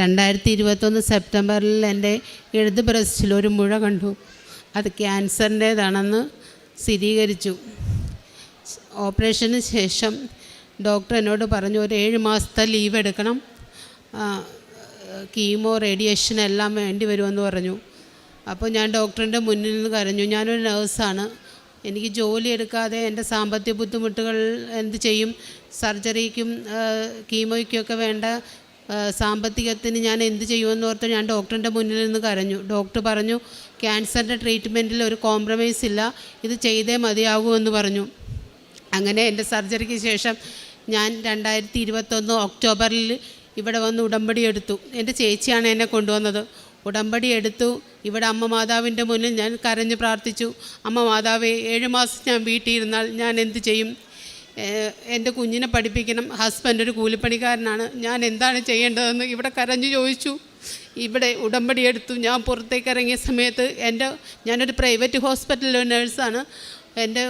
രണ്ടായിരത്തി ഇരുപത്തൊന്ന് സെപ്റ്റംബറിൽ എന്റെ ഇടത് ബ്രസ്റ്റിൽ ഒരു മുഴ കണ്ടു. അത് ക്യാൻസറിന്റേതാണെന്ന് സ്ഥിരീകരിച്ചു. ഓപ്പറേഷന് ശേഷം ഡോക്ടർ എന്നോട് പറഞ്ഞു ഒരു ഏഴ് മാസത്തെ ലീവ് എടുക്കണം. കീമോ റേഡിയേഷൻ എല്ലാം വേണ്ടി വരുമെന്ന് പറഞ്ഞു. അപ്പോൾ ഞാൻ ഡോക്ടറിന്റെ മുന്നിൽ നിന്ന് കരഞ്ഞു. ഞാനൊരു നേഴ്സാണ്. എനിക്ക് ജോലി എടുക്കാതെ എന്റെ സാമ്പത്തിക ബുദ്ധിമുട്ടുകൾ എന്ത് ചെയ്യും? സർജറിക്കും കീമോയ്ക്കൊക്കെ വേണ്ട സാമ്പത്തികത്തിന് ഞാൻ എന്ത് ചെയ്യുമെന്ന് ഓർത്ത് ഞാൻ ഡോക്ടറിന്റെ മുന്നിൽ നിന്ന് കരഞ്ഞു. ഡോക്ടർ പറഞ്ഞു ക്യാൻസറിന്റെ ട്രീറ്റ്മെന്റിൽ ഒരു കോംപ്രമൈസ് ഇല്ല. ഇത് ചെയ്തേ മതിയാകൂ എന്ന് പറഞ്ഞു. അങ്ങനെ എന്റെ സർജറിക്ക് ശേഷം ഞാൻ രണ്ടായിരത്തി ഇരുപത്തൊന്ന് ഒക്ടോബറിൽ ഇവിടെ വന്ന് ഉടമ്പടി എടുത്തു. എന്റെ ചേച്ചിയാണ് എന്നെ കൊണ്ടുവന്നത്. ഉടമ്പടി എടുത്തു. ഇവിടെ അമ്മ മാതാവിന്റെ മുന്നിൽ ഞാൻ കരഞ്ഞ് പ്രാർത്ഥിച്ചു. അമ്മ മാതാവേ ഏഴ് മാസം ഞാൻ വീട്ടിൽ ഇരുന്നാൽ ഞാൻ എന്ത് ചെയ്യും? എന്റെ കുഞ്ഞിനെ പഠിപ്പിക്കണം. ഹസ്ബൻഡ് ഒരു കൂലിപ്പണിക്കാരനാണ്. ഞാൻ എന്താണ് ചെയ്യേണ്ടതെന്ന് ഇവിടെ കരഞ്ഞു ചോദിച്ചു. ഇവിടെ ഉടമ്പടി എടുത്തു. ഞാൻ പുറത്തേക്ക് ഇറങ്ങിയ സമയത്ത് എന്റെ ഞാനൊരു പ്രൈവറ്റ് ഹോസ്പിറ്റലിലെ നേഴ്സാണ്. എന്റെ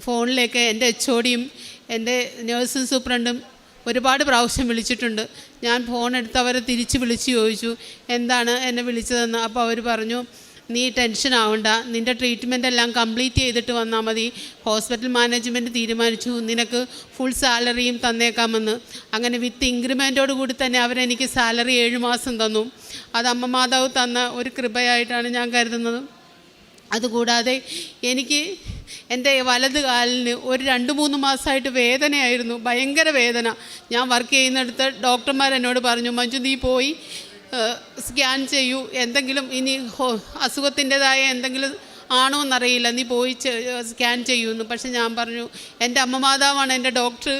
ഫോണിലേക്ക് എന്റെ എച്ച് ഒടിയും എന്റെ നേഴ്സും സൂപ്രണ്ടും ഒരുപാട് പ്രാവശ്യം വിളിച്ചിട്ടുണ്ട്. ഞാൻ ഫോൺ എടുത്ത് അവരെ തിരിച്ച് വിളിച്ച് ചോദിച്ചു. എന്താണ് എന്നെ വിളിച്ചതെന്ന്? അപ്പോൾ അവർ പറഞ്ഞു നീ ടെൻഷൻ ആവണ്ട. നിന്റെ ട്രീറ്റ്മെന്റ് എല്ലാം കംപ്ലീറ്റ് ചെയ്തിട്ട് വന്നാൽ മതി. ഹോസ്പിറ്റൽ മാനേജ്മെന്റ് തീരുമാനിച്ചു. നിനക്ക് ഫുൾ സാലറിയും തന്നേക്കാമെന്ന്. അങ്ങനെ വിത്ത് ഇൻക്രിമെന്റോട് കൂടി തന്നെ അവരെനിക്ക് സാലറി ഏഴ് മാസം തന്നു. അത് അമ്മ മാതാവ് തന്ന ഒരു കൃപയായിട്ടാണ് ഞാൻ കരുതുന്നത്. അതുകൂടാതെ എനിക്ക് എന്റെ വലത് കാലിന് ഒരു രണ്ട് മൂന്ന് മാസമായിട്ട് വേദനയായിരുന്നു. ഭയങ്കര വേദന. ഞാൻ വർക്ക് ചെയ്യുന്നിടത്ത് ഡോക്ടർമാർ എന്നോട് പറഞ്ഞു മഞ്ജു നീ പോയി സ്കാൻ ചെയ്യൂ. എന്തെങ്കിലും ഇനി അസുഖത്തിന്റെതായ എന്തെങ്കിലും ആണോ എന്നറിയില്ല നീ പോയി സ്കാൻ ചെയ്യുമെന്ന് പക്ഷെ ഞാൻ പറഞ്ഞു എന്റെ അമ്മ മാതാവാണ് എന്റെ ഡോക്ടർ.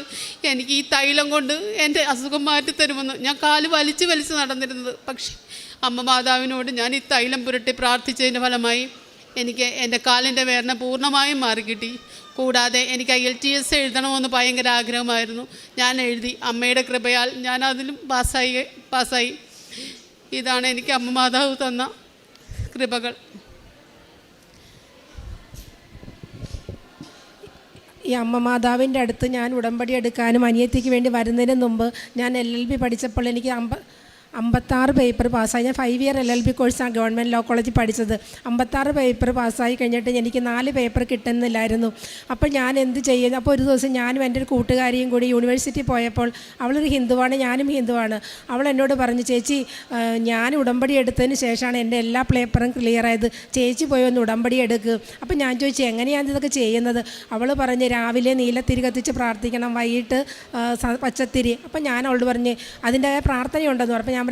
എനിക്ക് ഈ തൈലം കൊണ്ട് എന്റെ അസുഖം മാറ്റിത്തരുമെന്ന് ഞാൻ കാൽ വലിച്ച് വലിച്ച് നടന്നിരുന്നത്. പക്ഷേ അമ്മ മാതാവിനോട് ഞാൻ ഈ തൈലം പുരട്ടി പ്രാർത്ഥിച്ചതിന്റെ ഫലമായി എനിക്ക് എന്റെ കാലിന്റെ വേദന പൂർണമായും മാറിക്കിട്ടി. കൂടാതെ എനിക്ക് ഐ എൽ ടി എസ് എഴുതണമെന്ന് ഭയങ്കര ആഗ്രഹമായിരുന്നു. ഞാൻ എഴുതി അമ്മയുടെ കൃപയാൽ ഞാൻ അതിലും പാസ്സായി പാസ്സായി. ഇതാണ് എനിക്ക് അമ്മ മാതാവ് തന്ന കൃപകൾ. ഈ അമ്മ മാതാവിന്റെ അടുത്ത് ഞാൻ ഉടമ്പടി എടുക്കാനും അനിയത്തിക്ക് വേണ്ടി വരുന്നതിന് മുമ്പ് ഞാൻ എൽ എൽ ബി പഠിച്ചപ്പോൾ എനിക്ക് അമ്പ അമ്പത്താറ് പേപ്പർ പാസ്സായി. ഞാൻ five year L L B കോഴ്സാണ് ഗവൺമെന്റ് ലോ കോളേജിൽ പഠിച്ചത്. അമ്പത്താറ് പേപ്പർ പാസ്സായി കഴിഞ്ഞിട്ട് എനിക്ക് നാല് പേപ്പർ കിട്ടുന്നില്ലായിരുന്നു. അപ്പോൾ ഞാൻ എന്ത് ചെയ്യുന്നു? അപ്പോൾ ഒരു ദിവസം ഞാനും എന്റെ ഒരു കൂട്ടുകാരിയും കൂടി യൂണിവേഴ്സിറ്റി പോയപ്പോൾ അവളൊരു ഹിന്ദുവാണ് ഞാനും ഹിന്ദുവാണ്. അവൾ എന്നോട് പറഞ്ഞു ചേച്ചി ഞാൻ ഉടമ്പടി എടുത്തതിന് ശേഷമാണ് എന്റെ എല്ലാ പേപ്പറും ക്ലിയർ ആയത്. ചേച്ചി പോയി ഒന്ന് ഉടമ്പടി എടുക്കുക അപ്പോൾ ഞാൻ ചോദിച്ചു എങ്ങനെയാണ് ഇതൊക്കെ ചെയ്യുന്നത്? അവൾ പറഞ്ഞ് രാവിലെ നീലത്തിരി കത്തിച്ച് പ്രാർത്ഥിക്കണം വൈകിട്ട് പച്ചത്തിരി. അപ്പം ഞാൻ അവളോട് പറഞ്ഞ് അതിന്റെ പ്രാർത്ഥനയുണ്ടെന്ന് പറഞ്ഞു. ഞാൻ